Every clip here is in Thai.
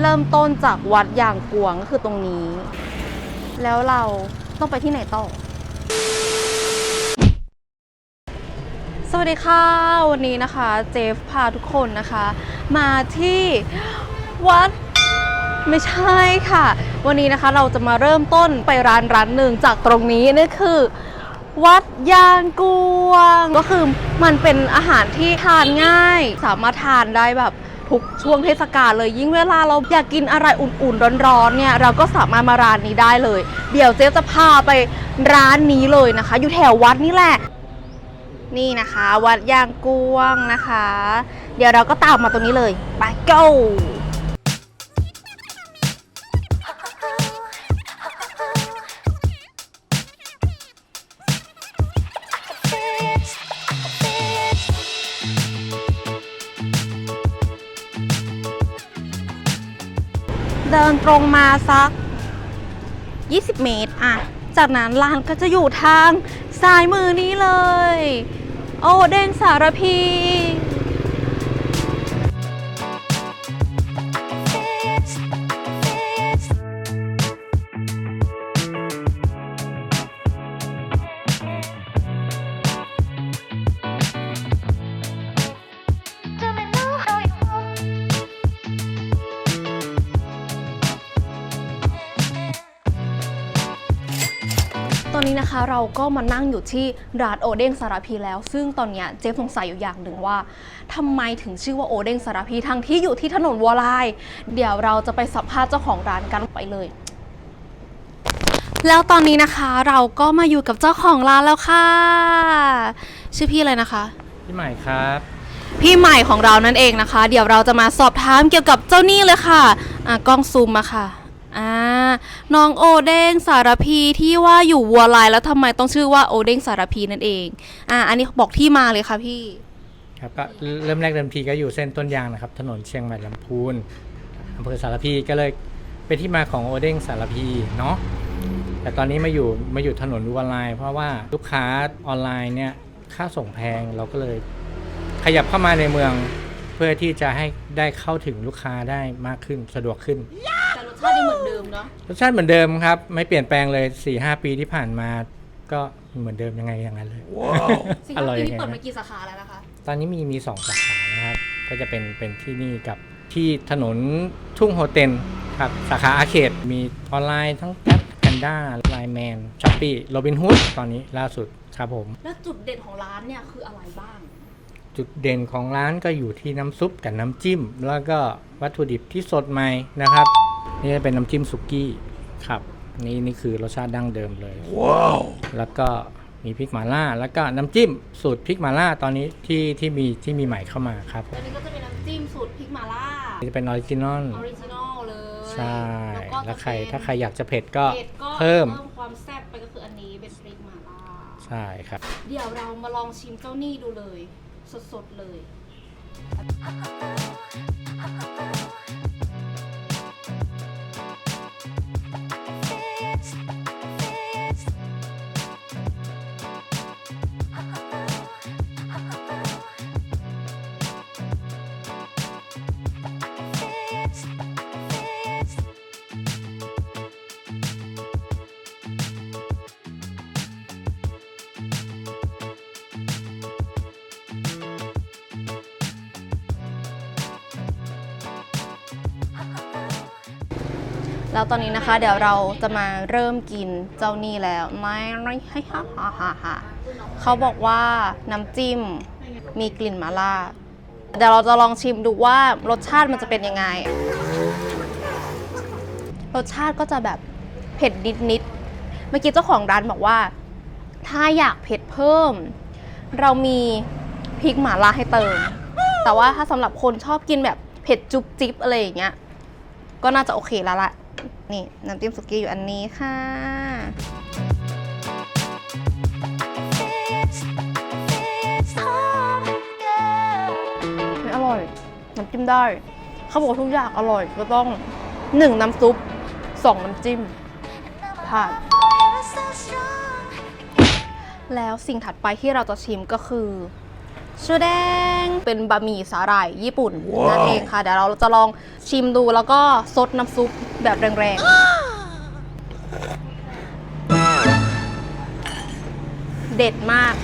เริ่มต้นจากวัดยางกวงก็คือตรงนี้ แล้วเราต้องไปที่ไหนต่อ สวัสดีค่ะ วันนี้นะคะ เจฟพาทุกคนนะคะ มาที่วัดไม่ใช่ค่ะ วันนี้นะคะเราจะมาเริ่มต้นไปร้านร้านหนึ่งจากตรงนี้นั่นคือ วัดยางกวง ก็คือมันเป็นอาหารที่ทานง่าย สามารถทานได้แบบ ทุกช่วงเทศกาลเลยยิ่งเวลาเราอยากกินอะไรอุ่นๆร้อนๆเนี่ยเราก็สามารถมาร้านนี้ได้เลย เดี๋ยวเจ๊จะพาไปร้านนี้เลยนะคะ อยู่แถววัดนี่แหละ นี่นะคะ วัดยางกวงนะคะ เดี๋ยวเราก็ตามมาตรงนี้เลยไป go ตรงมาสัก 20 เมตรอะ จากนั้นร้านก็จะอยู่ทางซ้ายมือนี้เลย โอ้เด้งสารพี ตอนนี้นะคะเราก็มานั่งอยู่ที่ร้านโอเด้งสารพีแล้ว ซึ่งตอนเนี้ยเจฟสงสัยอยู่อย่างหนึ่งว่าทำไมถึงชื่อว่าโอเด้งสารพีทั้งที่อยู่ที่ถนนวัวลาย เดี๋ยวเราจะไปสัมภาษณ์เจ้าของร้านกันไปเลย แล้วตอนนี้นะคะเราก็มาอยู่กับเจ้าของร้านแล้วค่ะ ชื่อพี่อะไรนะคะ พี่ใหม่ครับ พี่ใหม่ของเรานั่นเองนะคะ เดี๋ยวเราจะมาสอบถามเกี่ยวกับเจ้านี่เลยค่ะอะกล้องซูมมาค่ะ อ่าน้องโอเด้งสารพีที่ว่าอยู่วัวลายแล้วทำไมต้องชื่อว่าโอเด้งสารพีนั่นเองอ่าอันนี้บอกที่มาเลยค่ะพี่ ครับก็เริ่มแรกเดิมทีก็อยู่เส้นต้นยางนะครับ ถนนเชียงใหม่ลำพูนอำเภอสารพีก็เลยเป็นที่มาของโอเด้งสารพีเนาะแต่ตอนนี้มาอยู่มาอยู่ถนนออนไลน์เพราะว่าลูกค้าออนไลน์เนี่ยค่าส่งแพงเราก็เลย ขยับเข้ามาในเมืองเพื่อที่จะให้ได้เข้าถึงลูกค้าได้มากขึ้นสะดวกขึ้น ชาติยังเหมือนเดิมเนาะรสชาติเหมือนเดิมครับ ไม่เปลี่ยนแปลงเลย4ีหปีที่ผ่านมา ก็เหมือนเดิมยังไงอย่างนั้นเลยสิอร่อยปียังนี้ไงเปิดนะมากี่สาขาแล้วนะคะ ตอนนี้มีมีสองสาขานะครับ ก็จะเป็นเป็นที่นี่กับที่ถนนทุ่งโฮเทนครับ สาขาอาเขตมีออนไลน์ทั้งแอปแพนด้าไลน์แมนช้อปปี้โรบินฮูดตอนนี้ล่าสุดครับผม แล้วจุดเด่นของร้านเนี่ยคืออะไรบ้าง จุดเด่นของร้านก็อยู่ที่น้ำซุปกับน้ำจิ้ม แล้วก็วัตถุดิบที่สดใหม่นะครับ นี่จะเป็นน้ำจิ้มสุกี้ครับ นี่นี่คือรสชาติดั้งเดิมเลย ว้าว แล้วก็มีพริกหม่าล่า แล้วก็น้ำจิ้มสูตรพริกหม่าล่าตอนนี้ที่ที่มีที่มีใหม่เข้ามาครับตัวนี้ก็จะเป็นน้ำจิ้มสูตรพริกมาล่านี่จะเป็นออริจินอล ออริจินอลเลยใช่ แล้วก็แล้วใครจะเป็นถ้าใครอยากจะเผ็ดก็เผ็ดก็เพิ่ม ความแซ่บไปก็คืออันนี้เป็นพริกมาล่า ใช่ครับ เดี๋ยวเรามาลองชิมเจ้านี่ดูเลย สดๆเลย แล้วตอนนี้นะคะ เดี๋ยวเราจะมาเริ่มกินเจ้านี่แล้วไม่ไม่ให้ฮ่าฮ่าฮ่าฮ่าเขาบอกว่าน้ำจิ้มมีกลิ่นมาล่า เดี๋ยวเราจะลองชิมดูว่ารสชาติมันจะเป็นยังไง รสชาติก็จะแบบเผ็ดนิดนิดๆเมื่อกี้เจ้าของร้านบอกว่า ถ้าอยากเผ็ดเพิ่ม เรามีพริกหม่าล่าให้เติม แต่ว่าถ้าสำหรับคนชอบกินแบบเผ็ดจุ๊บจิ๊บอะไรอย่างเงี้ย ก็น่าจะโอเคแล้วล่ะ นี่น้ำจิ้มสุกี้อยู่อันนี้ค่ะไม่อร่อย น้ำจิ้มได้ เขาบอกว่าทุกอย่างอร่อยก็ต้องหนึ่งน้ำซุปสองน้ำจิ้มผ่าน so strong แล้วสิ่งถัดไปที่เราจะชิมก็คือชูแดงเป็นบะหมี่สาหร่ายญี่ปุ่นนั่นเองค่ะ เดี๋ยวเราจะลองชิมดูแล้วก็ซดน้ำซุป แบบแรงๆ เด็ดมาก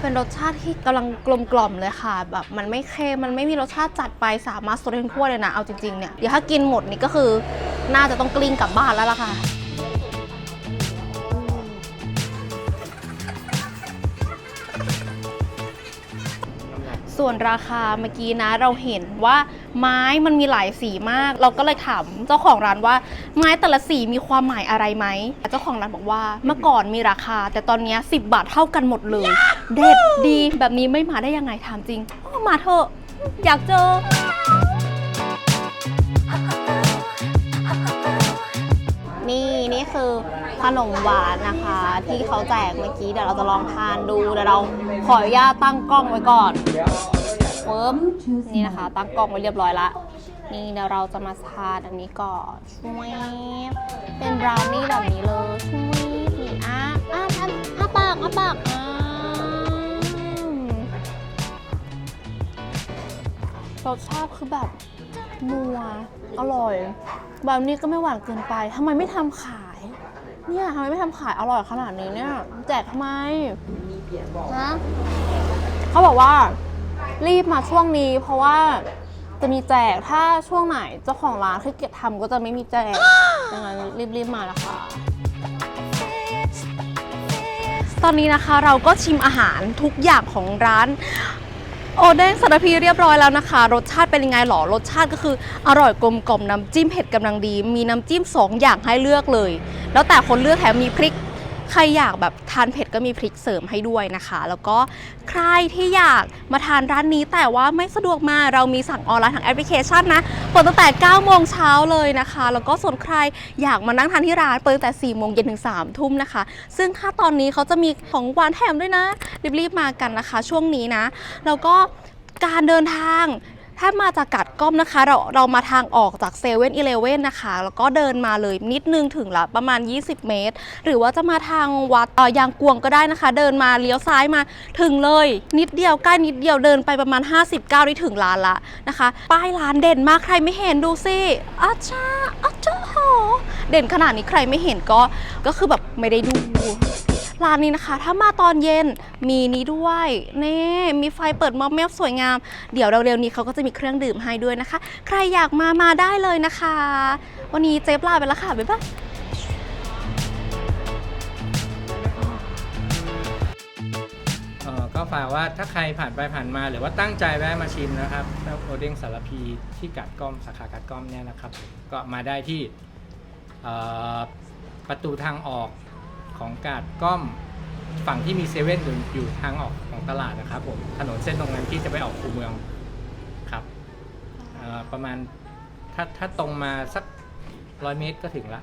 เป็นรสชาติที่กำลังกลมกล่อมเลยค่ะ แบบมันไม่เค็มมันไม่มีรสชาติจัดไปสามารถซดได้ทั้งถ้วยเลยนะ เอาจริงๆเนี่ย เดี๋ยวถ้ากินหมดนี่ก็คือ น่าจะต้องกลิ้งกลับบ้านแล้วล่ะค่ะส่วนราคาเมื่อกี้นะเราเห็นว่า ไม้มันมีหลายสีมาก เราก็เลยถามเจ้าของร้านว่า ไม้แต่ละสีมีความหมายอะไรไหมเจ้าของร้านบอกว่าเมื่อก่อนมีราคา แต่ตอนนี้ย10 บาทเท่ากันหมดเลย เด็ดดีแบบนี้ไม่มาได้ยังไงถามจริงอ้อมาเถอะอยากเจอนี่นี่คือขนมหวานนะคะ ที่เขาแจกเมื่อกี้เดี๋ยวเราจะลองทานดูเดี๋ยวเราขออนุญาตตั้งกล้องไว้ก่อน ปึ๊บนี่นะคะ ตั้งกล้องไว้เรียบร้อยละนี่เดี๋ยวเราจะมาทานอันนี้ก่อนช่วยเป็นบราวนี่แบบนี้เลยช่วยนี่อะอะอะอะปากอะปากอะรสชาติคือแบบนัวอร่อยแบบนี้ก็ไม่หวานเกินไปทำไมไม่ทำขาย เนี่ยทำไมไม่ทำขายอร่อยขนาดนี้เนี่ย แจกทำไมนะเขาบอกว่า รีบมาช่วงนี้ เพราะว่าจะมีแจกถ้าช่วงไหนเจ้าของร้านขี้เกียจทำก็จะไม่มีแจกดังนั้นรีบๆมานะคะ ตอนนี้นะคะเราก็ชิมอาหารทุกอย่างของร้านโอเด้งสารพีเรียบร้อยแล้วนะคะ รสชาติเป็นยังไงหรอ รสชาติก็คืออร่อยกลมกล่อมน้ำจิ้มเผ็ดกำลังดี มีน้ำจิ้มสองอย่างให้เลือกเลย แล้วแต่คนเลือกแถมมีพริก ใครอยากแบบทานเผ็ดก็มีพริกเสริมให้ด้วยนะคะ แล้วก็ใครที่อยากมาทานร้านนี้แต่ว่าไม่สะดวกมาเรามีสั่งออนไลน์ทางแอปพลิเคชันนะเปิดตั้งแต่9โมงเช้าเลยนะคะ แล้วก็ส่วนใครอยากมานั่งทานที่ร้านเปิดตั้งแต่4โมงเย็นถึง3ทุ่มนะคะ ซึ่งถ้าตอนนี้เขาจะมีของหวานแถมด้วยนะรีบๆมากันนะคะ ช่วงนี้นะแล้วก็การเดินทาง ถ้ามาจากกัดก้อมนะคะ เราเรามาทางออกจากเซเว่นอีเลเว่นนะคะ แล้วก็เดินมาเลยนิดนึงถึงละประมาณ 20 เมตร หรือว่าจะมาทางวัดเออยางกวงก็ได้นะคะ เดินมาเลี้ยวซ้ายมาถึงเลย นิดเดียวใกล้นิดเดียวเดินไปประมาณ 59ได้ถึงร้านละนะคะ ป้ายร้านเด่นมากใครไม่เห็นดูสิอาชาอาชาโหเด่นขนาดนี้ใครไม่เห็นก็ก็คือแบบไม่ได้ดู ร้านนี้นะคะ ถ้ามาตอนเย็นมีนี้ด้วยนี่มีไฟเปิดมอมแมวสวยงาม เดี๋ยวเร็วๆนี้เขาก็จะมีเครื่องดื่มให้ด้วยนะคะ ใครอยากมามาได้เลยนะคะ วันนี้เจ๊ปลาไปแล้วค่ะ บ๊ายบายเอ่อก็ฝากว่าถ้าใครผ่านไปผ่านมา หรือว่าตั้งใจแวะมาชิมนะครับแล้วโอเด้งสารพีที่กัดก้อมสาขากัดก้อมเนี่ยนะครับ ก็มาได้ที่เอ่อประตูทางออก ของกาดก้อมฝั่งที่มีเซเว่นอยู่อยู่ทางออกของตลาดนะครับผมถนนเส้นตรงนั้นที่จะไปออกคูเมืองครับเอ่อประมาณถ้าถ้าตรงมาสักร้อยเมตรก็ถึงละ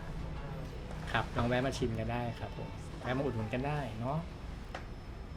ครับลองแวะมาชิมกันได้ครับผมแวะมาอุดหนุนกันได้เนาะ